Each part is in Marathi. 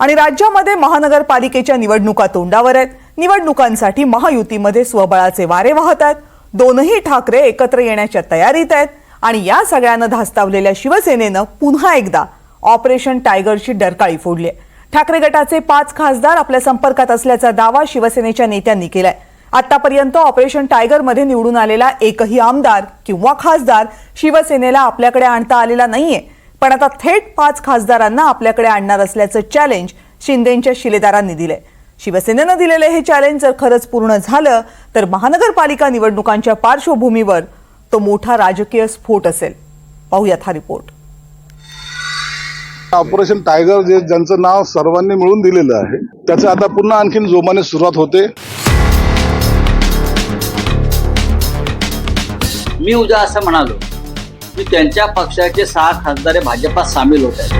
आणि राज्यामध्ये महानगरपालिकेच्या निवडणुका तोंडावर आहेत. निवडणुकांसाठी महायुतीमध्ये स्वबळाचे वारे वाहत आहेत. दोनही ठाकरे एकत्र येण्याच्या तयारीत आहेत. आणि या सगळ्यांना धास्तावलेल्या शिवसेनेनं पुन्हा एकदा ऑपरेशन टायगरची डरकाळी फोडली आहे. ठाकरे गटाचे पाच खासदार आपल्या संपर्कात असल्याचा दावा शिवसेनेच्या नेत्यांनी केलाय. आतापर्यंत ऑपरेशन टायगरमध्ये निवडून आलेला एकही आमदार किंवा खासदार शिवसेनेला आपल्याकडे आणता आलेला नाहीये. पण आता थेट पाच खासदारांना आपल्याकडे आणणार असल्याचं चॅलेंज शिंदेच्या शिलेदारांनी दिलंय. शिवसेनेनं दिलेलं हे चॅलेंज जर खरंच पूर्ण झालं तर महानगरपालिका निवडणुकांच्या पार्श्वभूमीवर तो मोठा राजकीय स्फोट असेल. पाहूयात हा रिपोर्ट ऑपरेशन टायगर जे ज्यांचं नाव सर्वांनी मिळून दिलेलं आहे त्याचं आता पुन्हा आणखीन जोमाने सुरुवात होते. मी उद्या असं म्हणालो की त्यांच्या पक्षाचे सहा खासदार हे भाजपात सामील होत आहेत.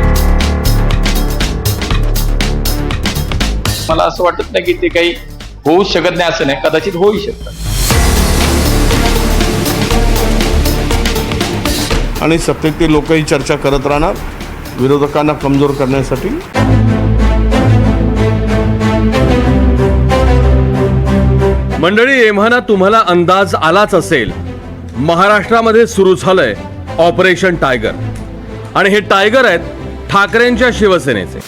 मला असं वाटत नाही की ते काही होऊ शकत नाही असं नाही. कदाचित होऊ शकतं. आणि सत्तेतील लोकही चर्चा करत राहणार विरोधकांना कमजोर करण्यासाठी. मंडळी एव्हाना तुम्हाला अंदाज आलाच असेल. महाराष्ट्रामध्ये सुरू झालंय. Operation tiger. आणि हे टायगर आहेत ठाकरेंच्या शिवसेनेचे.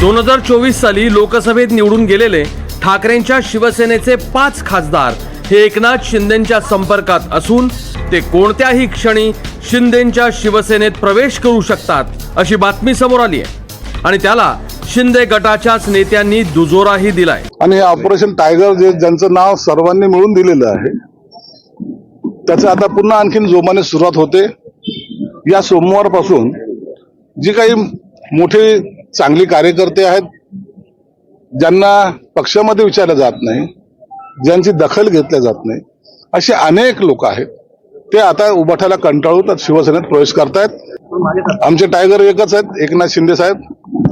दोन हजार चोवीस साली लोकसभेत निवडून गेलेले ठाकरेंच्या शिवसेनेचे पाच खासदार हे एकनाथ शिंदेच्या संपर्कात असून ते कोणत्याही क्षणी शिंदेच्या शिवसेनेत प्रवेश करू शकतात अशी बातमी समोर आली आहे. आणि त्याला शिंदे गटाच्याच नेत्यांनी दुजोराही दिलाय. आणि ऑपरेशन टायगर जे ज्यांचं नाव सर्वांनी मिळून दिलेलं आहे त्याचं आता पुन्हा आणखीन जोमाने सुरुवात होते. या सोमवारपासून जी काही मोठे चांगली कार्यकर्ते आहेत ज्यांना पक्षामध्ये विचारलं जात नाही ज्यांची दखल घेतल्या जात नाही असे अनेक लोक आहेत. ते आता उभाठायला कंटाळून शिवसेनेत प्रवेश करतायत. आमचे टायगर एकच आहेत एकनाथ शिंदे साहेब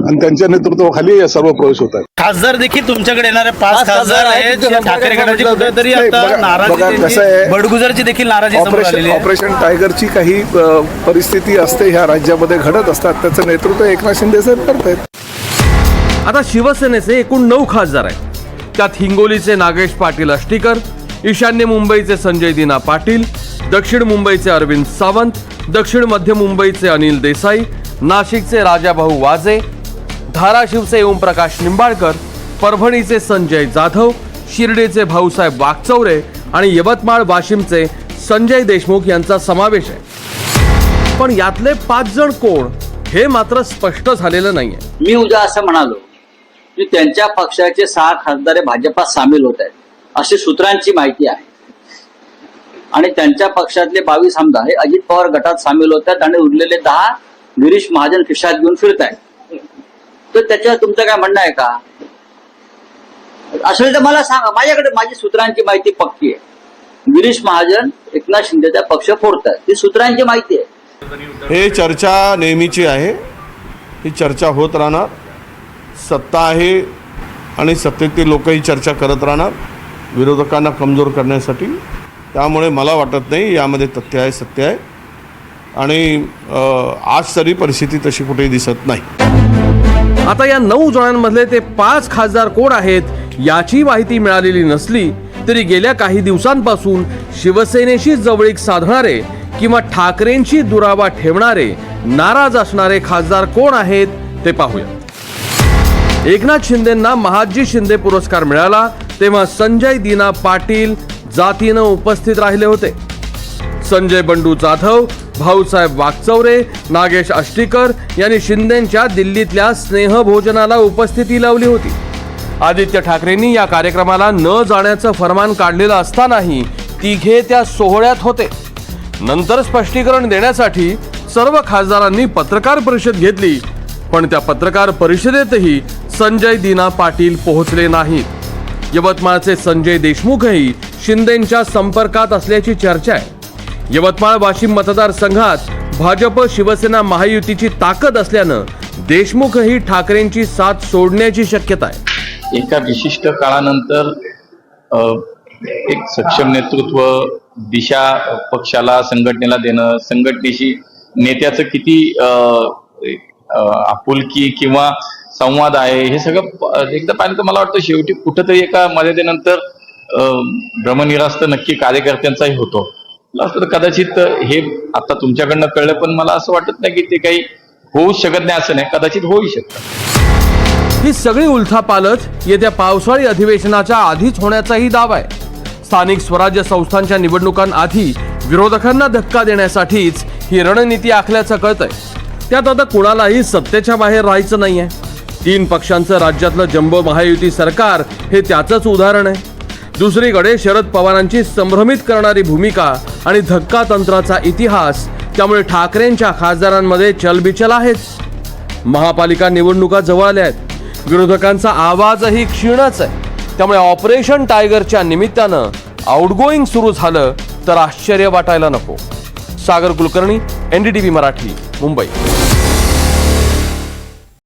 आणि त्यांच्या नेतृत्वाखाली या सर्व प्रवेश होत आहेत. खासदार देखील तुमच्याकडे येणारे पाच पाच खासदार आहेत ठाकरे गटाची कुठेतरी आता नाराजी कसं आहे, बडगुजरची देखील नाराजी समोर ऑपरेशन आलेली आहे. ऑपरेशन टायगरची काही अ, परिस्थिती असते ह्या राज्यामध्ये घडत असतात. त्याचं नेतृत्व एकनाथ शिंदे साहेब करतायत. आता शिवसेनेचे एकूण नऊ खासदार आहेत. त्यात हिंगोलीचे नागेश पाटील अष्टीकर ईशान्य मुंबईचे संजय दिना पाटील दक्षिण मुंबईचे अरविंद सावंत दक्षिण मध्य मुंबईचे अनिल देसाई नाशिकचे राजाभाऊ वाजे धाराशिवचे ओमप्रकाश निंबाळकर परभणीचे संजय जाधव शिर्डीचे भाऊसाहेब वागचौरे आणि यवतमाळ वाशिमचे संजय देशमुख यांचा समावेश आहे. पण यातले पाच जण कोण हे मात्र स्पष्ट झालेलं नाहीये. मी उद्या असं म्हणालो की त्यांच्या पक्षाचे सहा खासदार भाजपात सामील होत आहेत अशी सूत्रांची माहिती आहे. आणि त्यांच्या पक्षातले बावीस आमदार हे अजित पवार गटात सामील होत आहेत आणि उरलेले दहा गिरीश महाजन खिशात घेऊन फिरत आहेत तर त्याच्यावर तुमचं काय म्हणणं आहे का? असेल तर मला सांगा माझ्याकडे माझी सूत्रांची माहिती पक्की आहे. गिरीश महाजन एकनाथ शिंदेचा पक्ष फोडतात ती सूत्रांची माहिती आहे. हे चर्चा नेहमीची आहे. ही चर्चा होत राहणार. सत्ता आहे आणि सत्तेतील लोकही चर्चा करत राहणार विरोधकांना कमजोर करण्यासाठी. त्यामुळे मला वाटत नाही यामध्ये तथ्य आहे सत्य आहे. आणि आज तरी परिस्थिती तशी कुठेही दिसत नाही. आता या नऊ जणांमधले ते पाच खासदार कोण आहेत याची माहिती मिळालेली नसली तरी गेल्या काही दिवसांपासून शिवसेनेशी जवळीक साधणारे किंवा ठाकरेंशी दुरावा ठेवणारे नाराज असणारे खासदार कोण आहेत ते पाहूया. एकनाथ शिंदेंना महादजी शिंदे पुरस्कार मिळाला तेव्हा संजय दिना पाटील जातीनं उपस्थित राहिले होते. संजय बंडू जाधव भाऊसाहेब वागचौरे नागेश आष्टीकर यांनी शिंदेच्या दिल्लीतल्या स्नेहभोजनाला उपस्थिती लावली होती. आदित्य ठाकरेंनी या कार्यक्रमाला न जाण्याचं फरमान काढलेलं असतानाही तिघे त्या सोहळ्यात होते. नंतर स्पष्टीकरण देण्यासाठी सर्व खासदारांनी पत्रकार परिषद घेतली पण त्या पत्रकार परिषदेतही संजय दिना पाटील पोहोचले नाहीत. यवतमाळचे संजय देशमुखही शिंदेच्या संपर्कात असल्याची चर्चा आहे. यवतमाळ वाशिम मतदारसंघात भाजप शिवसेना महायुतीची ताकद असल्यानं देशमुखही ठाकरेंची साथ सोडण्याची शक्यता आहे. एका विशिष्ट काळानंतर एक सक्षम नेतृत्व दिशा पक्षाला संघटनेला देणं संघटनेशी नेत्याचं किती आपुलकी किंवा संवाद आहे हे सगळं एकदा पाहिलं तर मला वाटतं शेवटी कुठंतरी एका मर्यादेनंतर भ्रमनिरास्त नक्की कार्यकर्त्यांचाही होतो. मला तर कदाचित हे आता तुमच्याकडनं कळलं पण मला असं वाटत नाही की ते काही होऊ शकत नाही असं नाही. कदाचित होऊ शकतं. ही सगळी उलथापालथ येत्या पावसाळी अधिवेशनाच्या आधीच होण्याचाही दावा आहे. स्थानिक स्वराज्य संस्थांच्या निवडणुकांआधी विरोधकांना धक्का देण्यासाठीच ही रणनीती आखल्याचं कळतंय. त्यात आता कुणालाही सत्तेच्या बाहेर राहायचं नाहीये. तीन पक्षांचं राज्यातलं जम्बो महायुती सरकार हे त्याचंच उदाहरण आहे. दुसरीकडे शरद पवारांची संभ्रमित करणारी भूमिका आणि धक्का तंत्राचा इतिहास. त्यामुळे ठाकरेंच्या खासदारांमध्ये चलबिचल आहेच महापालिका निवडणुका जवळ आल्या आहेत विरोधकांचा आवाजही क्षीणच आहे. त्यामुळे ऑपरेशन टायगरच्या निमित्तानं आउटगोईंग सुरू झालं तर आश्चर्य वाटायला नको. सागर कुलकर्णी एनडीटीव्ही मराठी मुंबई.